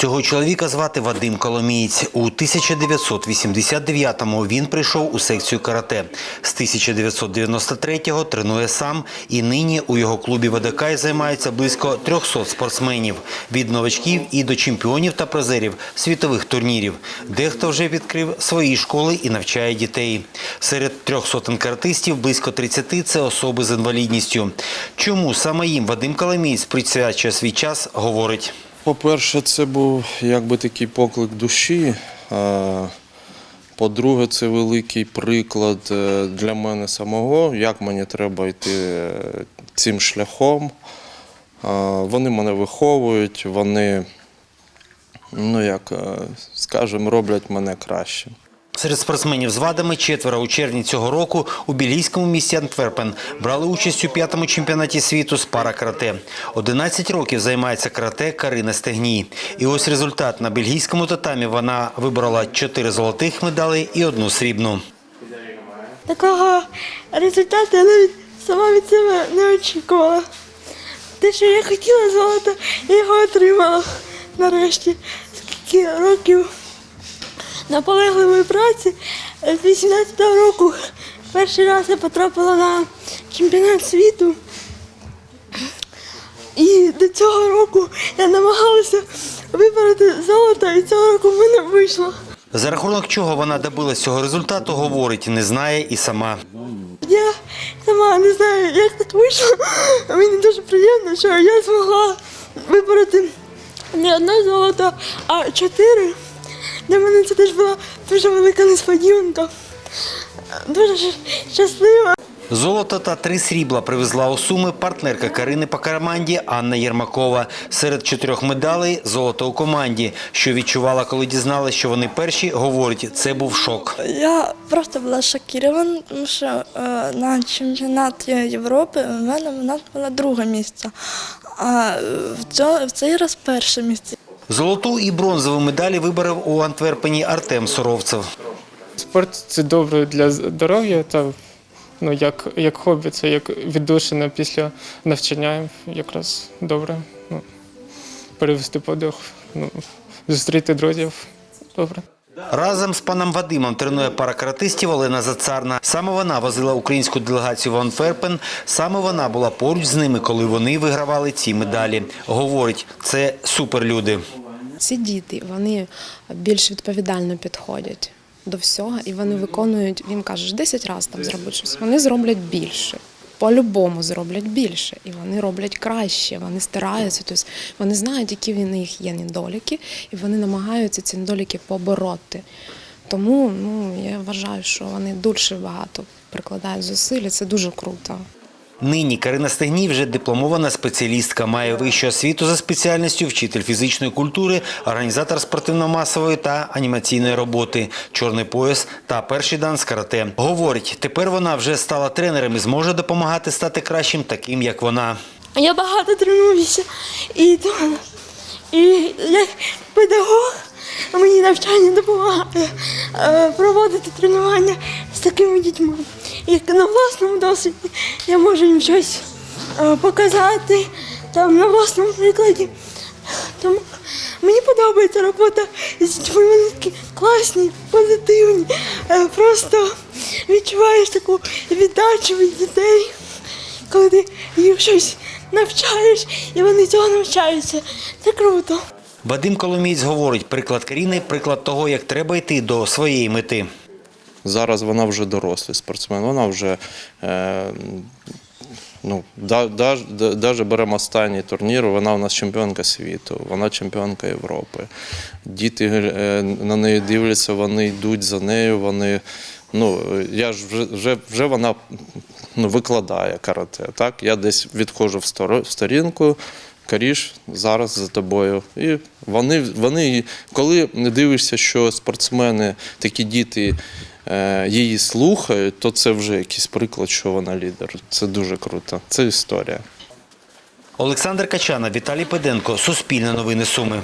Цього чоловіка звати Вадим Коломієць. У 1989-му він прийшов у секцію карате. З 1993-го тренує сам і нині у його клубі ВДК займається близько 300 спортсменів. Від новачків і до чемпіонів та призерів світових турнірів. Дехто вже відкрив свої школи і навчає дітей. Серед трьох сотень каратистів близько 30 – це особи з інвалідністю. Чому саме їм Вадим Коломієць присвячує свій час, говорить. По-перше, це був якби такий поклик душі. По-друге, це великий приклад е, для мене самого, як мені треба йти е, цим шляхом. Вони мене виховують, вони, ну як е, скажемо, роблять мене кращим. Серед спортсменів з вадами четверо у червні цього року у бельгійському місті Антверпен брали участь у п'ятому чемпіонаті світу з пара-карате. 11 років займається карате Карина Стегній. І ось результат. На бельгійському татамі вона вибрала 4 золотих медалей і одну срібну. Такого результату я навіть сама від себе не очікувала. Те, що я хотіла золото, я його отримала нарешті. Скільки років наполегливої праці з 18-го року перший раз я потрапила на чемпіонат світу. І до цього року я намагалася вибороти золото, і цього року в мене вийшло. За рахунок чого вона добилась цього результату, говорить, не знає і сама. Я сама не знаю, як так вийшло. Мені дуже приємно, що я змогла вибороти не одне золото, а чотири. Для мене це теж була дуже велика несподіванка. Дуже щаслива. Золото та три срібла привезла у Суми партнерка Карини по команді Анна Єрмакова. Серед чотирьох медалей – золото у команді. Що відчувала, коли дізналась, що вони перші, говорить, це був шок. Я просто була шокірована, тому що е, на чемпіонаті Європи в мене вона була друге місце, а в цей раз перше місце. Золоту і бронзову медалі виборов у Антверпені Артем Суровцев. Спорт це добре для здоров'я та ну, як, як хобі, це як віддушина після навчання якраз добре. Ну, перевести подих, ну, зустріти друзів. Добре. Разом з паном Вадимом тренує пара каратистів Олена Зацарна. Саме вона возила українську делегацію в Антверпен. Саме вона була поруч з ними, коли вони вигравали ці медалі. Говорить, це суперлюди. Ці діти вони більш відповідально підходять до всього, і вони виконують. Він каже, 10 разів там зробити щось. Вони зроблять більше. По-любому зроблять більше, і вони роблять краще. Вони стараються. Тобто вони знають, які в них є недоліки, і вони намагаються ці недоліки побороти. Тому ну я вважаю, що вони дуже багато прикладають зусиль. Це дуже круто. Нині Карина Стегній вже дипломована спеціалістка, має вищу освіту за спеціальністю вчитель фізичної культури, організатор спортивно-масової та анімаційної роботи, чорний пояс та перший дан з карате. Говорить, тепер вона вже стала тренером і зможе допомагати стати кращим, таким як вона. Я багато тренуюся. І, і як педагог мені навчання допомагає е, проводити тренування з такими дітьми. І на власному досвіді я можу їм щось е, показати там на власному прикладі. Тому мені подобається робота з дітьми. Вони такі класні, позитивні. Е, Просто відчуваєш таку віддачу від дітей коли ти їх щось навчаєш, і вони цього навчаються. Це круто. Вадим Коломієць говорить, приклад Каріни – приклад того, як треба йти до своєї мети. Зараз вона вже дорослий спортсмен, вона вже е, ну, да, да, да, даже беремо останній турнір, вона у нас чемпіонка світу, вона чемпіонка Європи. Діти е, на неї дивляться, вони йдуть за нею, вони. Ну, я ж вже, вже, вже вона ну, викладає карате. Так? Я десь відходжу в сторінку, Каріш зараз за тобою. І вони, вони, коли дивишся, що спортсмени, такі діти її слухають, то це вже якийсь приклад, що вона лідер. Це дуже круто. Це історія. Олександр Качана, Віталій Педенко, Суспільне новини Суми.